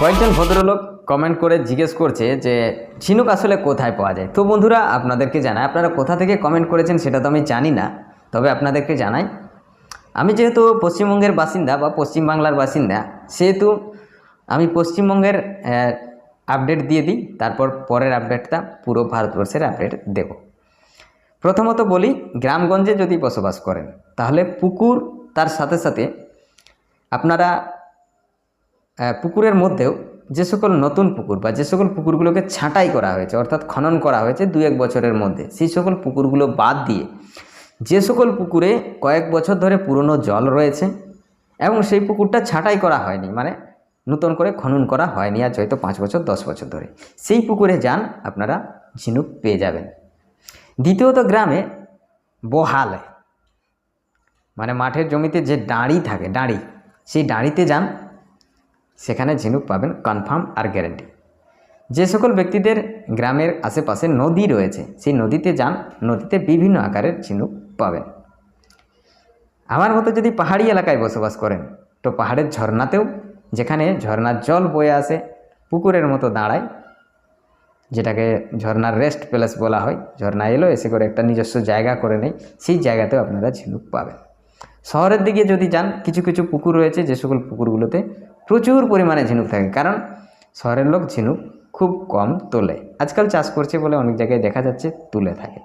কয়েকজন ভদ্রলোক কমেন্ট করে জিজ্ঞেস করছে যে, ঝিনুক আসলে কোথায় পাওয়া যায়? তো বন্ধুরা, আপনাদেরকে জানাই, আপনারা কোথা থেকে কমেন্ট করেছেন সেটা তো আমি জানি না, তবে আপনাদেরকে জানাই, আমি যেহেতু পশ্চিমবঙ্গের বাসিন্দা বা পশ্চিমবাংলার বাসিন্দা, সেহেতু আমি পশ্চিমবঙ্গের আপডেট দিয়ে দিই, তারপর পরের আপডেটটা পুরো ভারতবর্ষের আপডেট দেব। প্রথমত বলি, গ্রামগঞ্জে যদি বসবাস করেন, তাহলে পুকুর তার সাথে সাথে আপনারা পুকুরের মধ্যেও যে সকল নতুন পুকুর বা যে সকল পুকুরগুলোকে ছাঁটাই করা হয়েছে, অর্থাৎ খনন করা হয়েছে দু এক বছরের মধ্যে, সেই সকল পুকুরগুলো বাদ দিয়ে যে সকল পুকুরে কয়েক বছর ধরে পুরনো জল রয়েছে এবং সেই পুকুরটা ছাঁটাই করা হয়নি মানে নতুন করে খনন করা হয়নি আজ হয়তো পাঁচ বছর, দশ বছর ধরে। সেই পুকুরে যান, আপনারা ঝিনুক পেয়ে যাবেন। দ্বিতীয়ত গ্রামে বহাল মানে মাঠের জমিতে যে ডাঁড়ি থাকে ডাঁড়ি সেই ডাঁড়িতে যান সেখানে ঝিনুক পাবেন কনফার্ম আর গ্যারেন্টি যে সকল ব্যক্তিদের গ্রামের আশেপাশে নদী রয়েছে, সেই নদীতে যান, নদীতে বিভিন্ন আকারের ঝিনুক পাবেন। আমার মতো যদি পাহাড়ি এলাকায় বসবাস করেন, তো পাহাড়ের ঝর্ণাতেও, যেখানে ঝর্ণার জল বয়ে আসে, পুকুরের মতো দাঁড়ায়, যেটাকে ঝর্ণার রেস্ট প্লেস বলা হয়, ঝর্ণা এলো, এসে করে একটা নিজস্ব জায়গা করে নেই, সেই জায়গাতেও আপনারা ঝিনুক পাবেন। শহরের দিকে যদি যান, কিছু কিছু পুকুর রয়েছে, যে সকল পুকুরগুলোতে প্রচুর পরিমাণে ঝিনুক থাকে, কারণ শহরের লোক ঝিনুক খুব কম তোলে। আজকাল চাষ করছে বলে অনেক জায়গায় দেখা যাচ্ছে তুলে থাকে।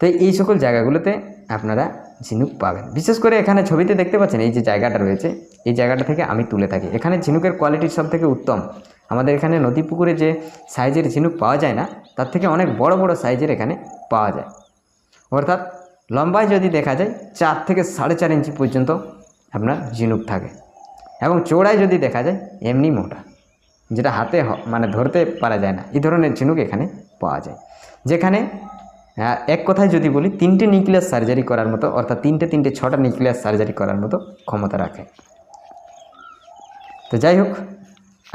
তো এই সকল জায়গাগুলোতে আপনারা ঝিনুক পাবেন। বিশেষ করে এখানে ছবিতে দেখতে পাচ্ছেন, এই যে জায়গাটা রয়েছে, এই জায়গাটা থেকে আমি তুলে থাকি। এখানে ঝিনুকের কোয়ালিটি সব থেকে উত্তম। আমাদের এখানে নদী পুকুরে যে সাইজের ঝিনুক পাওয়া যায় না, তার থেকে অনেক বড় বড় সাইজের এখানে পাওয়া যায়। অর্থাৎ লম্বায় যদি দেখা যায়, চার থেকে সাড়ে চার ইঞ্চি পর্যন্ত আপনার ঝিনুক থাকে। এবং চৌড়ায় যদি দেখা যায়, এমনি মোটা, যেটা হাতে মানে ধরতে পারা যায় না। এই ধরনের ঝিনুক এখানে পাওয়া যায়। যেখানে এক কথায় যদি বলি, তিনটে নিউক্লিয়াস সার্জারি করার মতো, অর্থাৎ তিনটে তিনটে, ছটা নিউক্লিয়াস সার্জারি করার মতো ক্ষমতা রাখে। তো যাই হোক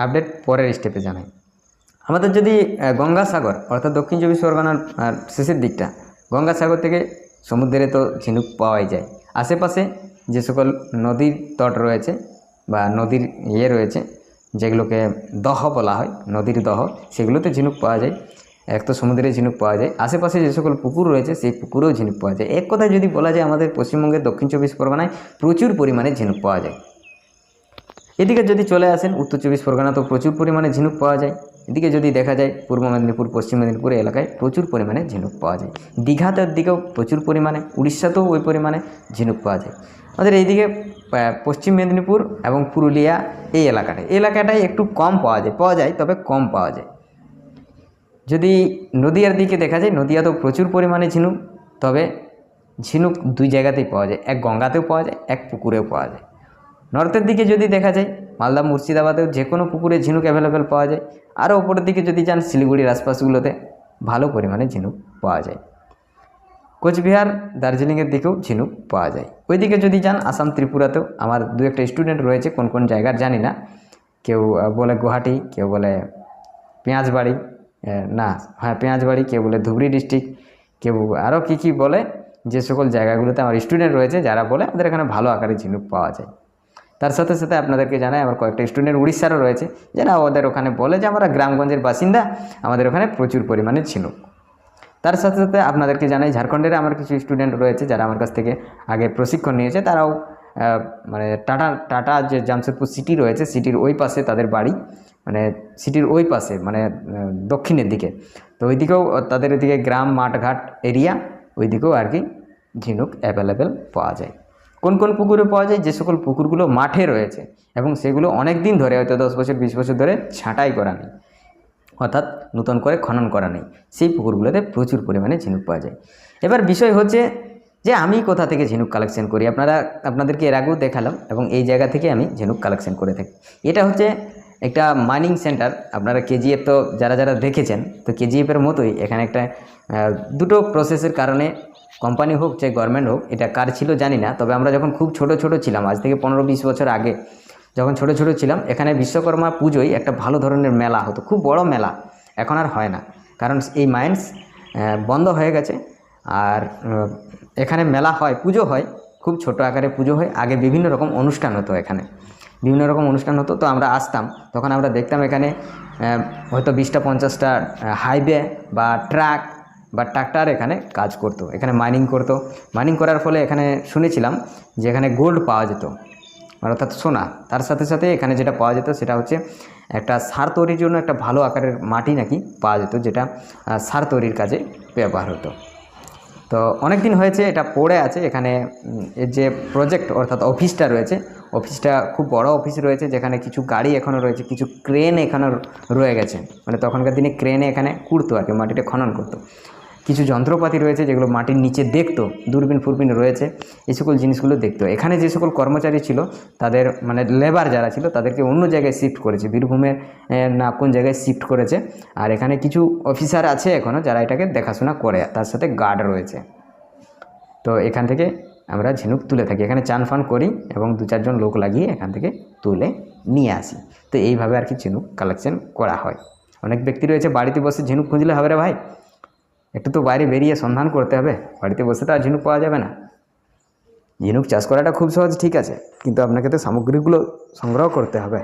আপডেট পরের স্টেপে জানাই। আমাদের যদি গঙ্গাসাগর, অর্থাৎ দক্ষিণ চব্বিশ পরগনার শেষের দিকটা, গঙ্গাসাগর থেকে সমুদ্রে তো ঝিনুক পাওয়াই যায়। আশেপাশে যে সকল নদীর তট রয়েছে বা নদীর ইয়ে রয়েছে, যেগুলোকে দহ বলা হয়, নদীর দহ, সেগুলোতে ঝিনুক পাওয়া যায়। এক তো সমুদ্রে ঝিনুক পাওয়া যায়। আশেপাশে যে সকল পুকুর রয়েছে, সেই পুকুরেও ঝিনুক পাওয়া যায়। এক কথায় যদি বলা যায়, আমাদের পশ্চিমবঙ্গের দক্ষিণ চব্বিশ পরগনায় প্রচুর পরিমাণে ঝিনুক পাওয়া যায়। এদিকে যদি চলে আসেন, উত্তর চব্বিশ পরগনা তো প্রচুর পরিমাণে ঝিনুক পাওয়া যায়। এদিকে যদি দেখা যায় পূর্ব মেদিনীপুর, পশ্চিম মেদিনীপুর এলাকায় প্রচুর পরিমাণে ঝিনুক পাওয়া যায়। দীঘাতের দিকেও প্রচুর পরিমাণে, উড়িষ্যাতেও ওই পরিমাণে ঝিনুক পাওয়া যায়। আমাদের এইদিকে পশ্চিম মেদিনীপুর এবং পুরুলিয়া এই এলাকাটায় এই এলাকাটায় একটু কম পাওয়া যায় পাওয়া যায়, তবে কম পাওয়া যায়। যদি নদিয়ার দিকে দেখা যায়, নদিয়াতেও প্রচুর পরিমাণে ঝিনুক, তবে ঝিনুক দুই জায়গাতেই পাওয়া যায়, এক গঙ্গাতেও পাওয়া যায়, এক পুকুরেও পাওয়া যায়। নর্থের দিকে যদি দেখা যায়, মালদা, মুর্শিদাবাদেও যে কোনো পুকুরে ঝিনুক অ্যাভেলেবেল পাওয়া যায়। আরও ওপরের দিকে যদি যান শিলিগুড়ির আশপাশগুলোতে ভালো পরিমাণে ঝিনুক পাওয়া যায়। কোচবিহার, দার্জিলিংয়ের দিকেও ঝিনুক পাওয়া যায়। ওইদিকে যদি যান, আসাম, ত্রিপুরাতেও আমার দু একটা স্টুডেন্ট রয়েছে, কোন কোন জায়গার জানি না। কেউ বলে গুয়াহাটি, কেউ বলে পেঁয়াজবাড়ি না হ্যাঁ পেঁয়াজবাড়ি, কেউ বলে ধুবড়ি ডিস্ট্রিক্ট কেউ আরও কী কী বলে, যে সকল জায়গাগুলোতে আমার স্টুডেন্ট রয়েছে, যারা বলে আমাদের এখানে ভালো আকারে ঝিনুক পাওয়া যায়। তার সাথে সাথে আপনাদেরকে জানাই আমার কয়েকটা স্টুডেন্ট উড়িষ্যারও রয়েছে যারা ওদের ওখানে বলে যে, আমরা গ্রামগঞ্জের বাসিন্দা, আমাদের ওখানে প্রচুর পরিমাণে ঝিনুক তার সাথে সাথে আপনাদেরকে জানাই, ঝাড়খণ্ডের আমার কিছু স্টুডেন্ট রয়েছে, যারা আমার কাছ থেকে আগে প্রশিক্ষণ নিয়েছে, তারাও মানে টাটা টাটা যে জামশেদপুর সিটি রয়েছে সিটির ওই পাশে তাদের বাড়ি মানে সিটির ওই পাশে মানে দক্ষিণের দিকে। তো ওইদিকেও তাদের ওইদিকে গ্রাম, মাঠঘাট এরিয়া ওইদিকেও আর কি ঝিনুক অ্যাভেলেবেল পাওয়া যায়। কোন কোন পুকুরে পাওয়া যায়? যে সকল পুকুরগুলো মাঠে রয়েছে এবং সেগুলো অনেক দিন ধরে, হয়তো দশ বছর, বিশ বছর ধরে ছাঁটাই করা নেই, অর্থাৎ নতুন করে খনন করা নেই। সেই পুকুরগুলোতে প্রচুর পরিমাণে ঝিনুক পাওয়া যায়। এবার বিষয় হচ্ছে যে আমি কোথা থেকে ঝিনুক কালেকশন করি? আপনারা, আপনাদেরকে এর আগেও দেখালাম এবং এই জায়গা থেকে আমি ঝিনুক কালেকশন করে থাকি। এটা হচ্ছে একটা মাইনিং সেন্টার আপনারা কেজিএফ তো যারা যারা দেখেছেন, তো কেজিএফের মতোই এখানে একটা দুটো প্রসেসের কারণে কোম্পানি হোক চাই গভর্নমেন্ট হোক, এটা কার ছিল জানি না, তবে আমরা যখন খুব ছোট ছোট ছিলাম, আজ থেকে পনেরো বিশ বছর আগে, যখন ছোট ছোট ছিলাম, এখানে বিশ্বকর্মা পুজোয় একটা ভালো ধরনের মেলা হতো, খুব বড় মেলা, এখন আর হয় না, কারণ এই মাইন্স বন্ধ হয়ে গেছে, আর এখানে মেলা হয়, পুজো হয়, খুব ছোট আকারে পুজো হয়, আগে বিভিন্ন রকম অনুষ্ঠান হতো এখানে, বিভিন্ন রকম অনুষ্ঠান হতো, তো আমরা আসতাম, তখন আমরা দেখতাম এখানে হয়তো বিশটা পঞ্চাশটা হাইওয়ে বা ট্রাক বা ট্রাক্টর এখানে কাজ করতো, এখানে মাইনিং করতো। মাইনিং করার ফলে এখানে শুনেছিলাম যে এখানে গোল্ড পাওয়া যেত, অর্থাৎ সোনা। তার সাথে সাথে এখানে যেটা পাওয়া যেত সেটা হচ্ছে একটা সার তৈরির জন্য একটা ভালো আকারের মাটি নাকি পাওয়া যেত, যেটা সার তৈরির কাজে ব্যবহার হতো। তো অনেক দিন হয়েছে, এটা পড়ে আছে, এখানে এর যে প্রজেক্ট অর্থাৎ অফিসটা রয়েছে অফিসটা খুব বড় অফিস রয়েছে, যেখানে কিছু গাড়ি এখনও রয়েছে, কিছু ক্রেন এখানে রয়ে গেছে। মানে তখনকার দিনে ক্রেনে এখানে কুড়তো আর কি, মাটিটা খনন করতো। কিছু যন্ত্রপাতি রয়েছে যেগুলো মাটির নিচে দেখতো, দূরবীন ফুরবিন রয়েছে এই সকল জিনিসগুলো দেখতো। এখানে যে সকল কর্মচারী ছিল, তাদের মানে লেবার যারা ছিল, তাদেরকে অন্য জায়গায় শিফট করেছে বীরভূমের না কোন জায়গায় শিফট করেছে। আর এখানে কিছু অফিসার আছে এখনও যারা এটাকে দেখাশোনা করে, তার সাথে গার্ড রয়েছে। তো এখান থেকে আমরা ঝিনুক তুলে থাকি। এখানে চান ফান করি এবং দু চারজন লোক লাগিয়ে এখান থেকে তুলে নিয়ে আসি। তো এইভাবে আর কি ঝিনুক কালেকশন করা হয়। অনেক ব্যক্তি রয়েছে, বাড়িতে বসে ঝিনুক খুঁজলে হবে রে ভাই। একটু তো বাইরে বেরিয়ে সন্ধান করতে হবে। বাড়িতে বসে তো আর ঝিনুক পাওয়া যাবে না। ঝিনুক চাষ করাটা খুব সহজ, ঠিক আছে। কিন্তু আপনাকে তো সামগ্রীগুলো সংগ্রহ করতে হবে।